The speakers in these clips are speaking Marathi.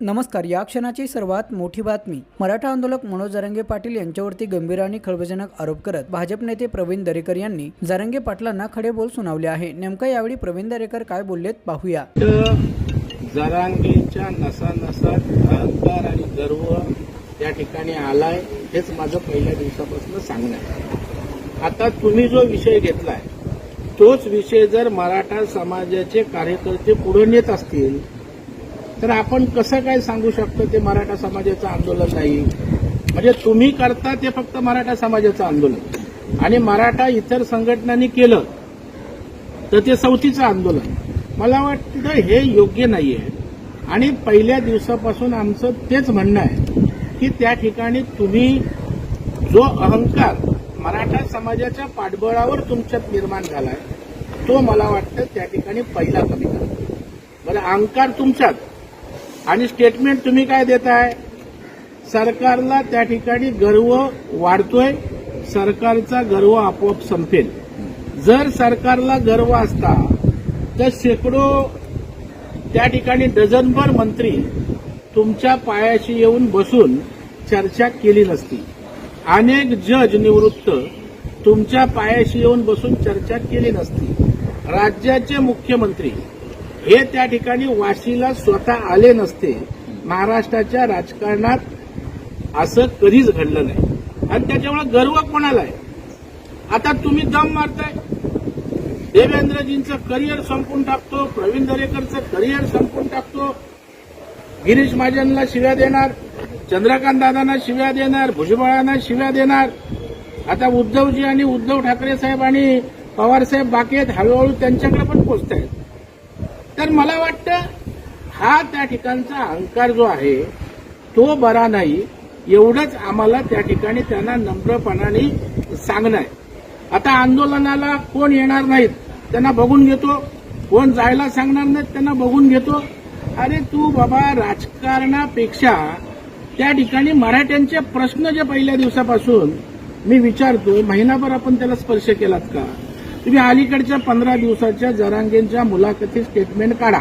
नमस्कार या क्षणाची सर्वात मोठी बातमी. मराठा आंदोलक मनोज जरंगे पाटील यांच्यावरती गंभीर आणि खळबळजनक आरोप करत भाजप नेते प्रवीण दरेकर यांनी जरंगे पाटलांना खडे बोल सुनावले आहे. नेमकं यावेळी प्रवीण दरेकर काय बोललेत पाहूया. जरांगेच्या नसा नसात अहंकार आणि गर्व त्या ठिकाणी आलाय हेच माझं पहिल्या दिवसापासून सांगणं आहे. आता तुम्ही जो विषय घेतलाय तोच विषय जर मराठा समाजाचे कार्यकर्ते पुढे नेत असतील तर आपण कसं काय सांगू शकतो ते मराठा समाजाचं आंदोलन नाही? म्हणजे तुम्ही करता ते फक्त मराठा समाजाचं आंदोलन. आणि मराठा इतर संघटनांनी केलं तर ते चौथीचं आंदोलन. मला वाटतं हे योग्य नाहीये. आणि पहिल्या दिवसापासून आमचं तेच म्हणणं आहे की त्या ठिकाणी तुम्ही जो अहंकार मराठा समाजाच्या पाठबळावर तुमच्यात निर्माण झालाय तो मला वाटतं त्या ठिकाणी पहिला कमी करा. बरं अहंकार तुमच्यात. आणि स्टेटमेंट तुम्ही काय देताय? सरकारला त्या ठिकाणी गर्व वाढतोय सरकारचा गर्व आपोआप संपेल. जर सरकारला गर्व असता तर शेकडो त्या ठिकाणी डझनभर मंत्री तुमच्या पायाशी येऊन बसून चर्चा केली नसती. अनेक जज निवृत्त तुमच्या पायाशी येऊन बसून चर्चा केली नसती. राज्याचे मुख्यमंत्री हे त्या ठिकाणी वाशीला स्वतः आले नसते. महाराष्ट्राच्या राजकारणात असं कधीच घडलं नाही. आणि त्याच्यामुळे गर्व कोणाला आहे? आता तुम्ही दम मारताय. देवेंद्रजींचं करिअर संपून टाकतो प्रवीण दरेकरचं करिअर संपून टाकतो. गिरीश महाजनला शिव्या देणार चंद्रकांत दादांना शिव्या देणार भुजबळांना शिव्या देणार. आता उद्धवजी आणि उद्धव ठाकरे साहेब आणि पवारसाहेब बाकी आहेत हळूहळू त्यांच्याकडे पण पोचत आहेत तर मला वाटतं हा त्या ठिकाणचा अहंकार जो आहे तो बरा नाही. एवढंच आम्हाला त्या ठिकाणी त्यांना नम्रपणाने सांगणं आहे. आता आंदोलनाला कोण येणार नाहीत त्यांना बघून घेतो. कोण जायला सांगणार नाहीत त्यांना बघून घेतो. अरे तू बाबा राजकारणापेक्षा त्या ठिकाणी मराठ्यांचे प्रश्न जे पहिल्या दिवसापासून मी विचारतो महिनाभर आपण त्याला स्पर्श केलात का? तुम्ही अलीकडच्या पंधरा दिवसाच्या जरांगेंच्या मुलाखती स्टेटमेंट काढा.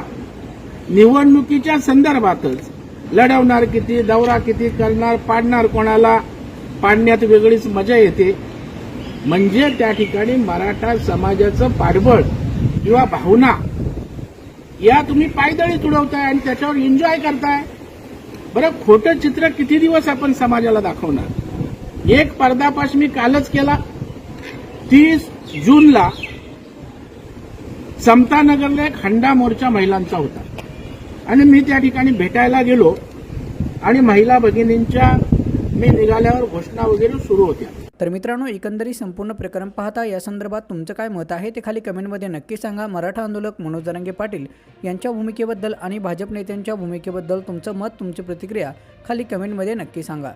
निवडणुकीच्या संदर्भातच लढवणार किती दौरा किती करणार पाडणार कोणाला? पाडण्यात वेगळीच मजा येते. म्हणजे त्या ठिकाणी मराठा समाजाचं पाठबळ किंवा भावना या तुम्ही पायदळी तुडवताय आणि त्याच्यावर एन्जॉय करताय. बरं खोटं चित्र किती दिवस आपण समाजाला दाखवणार? एक पर्दापाश मी कालच केला. तीस जूनला समतानगरला एक हंडा मोर्चा महिलांचा होता. आणि मी त्या ठिकाणी भेटायला गेलो आणि महिला भगिनींच्या मी निघाल्यावर घोषणा वगैरे सुरू होत्या. तर मित्रांनो एकंदरीत संपूर्ण प्रकरण पाहता या संदर्भात तुमचं काय मत आहे ते खाली कमेंटमध्ये नक्की सांगा. मराठा आंदोलक मनोज जरांगे पाटील यांच्या भूमिकेबद्दल आणि भाजप नेत्यांच्या भूमिकेबद्दल तुमचं मत तुमची प्रतिक्रिया खाली कमेंटमध्ये नक्की सांगा.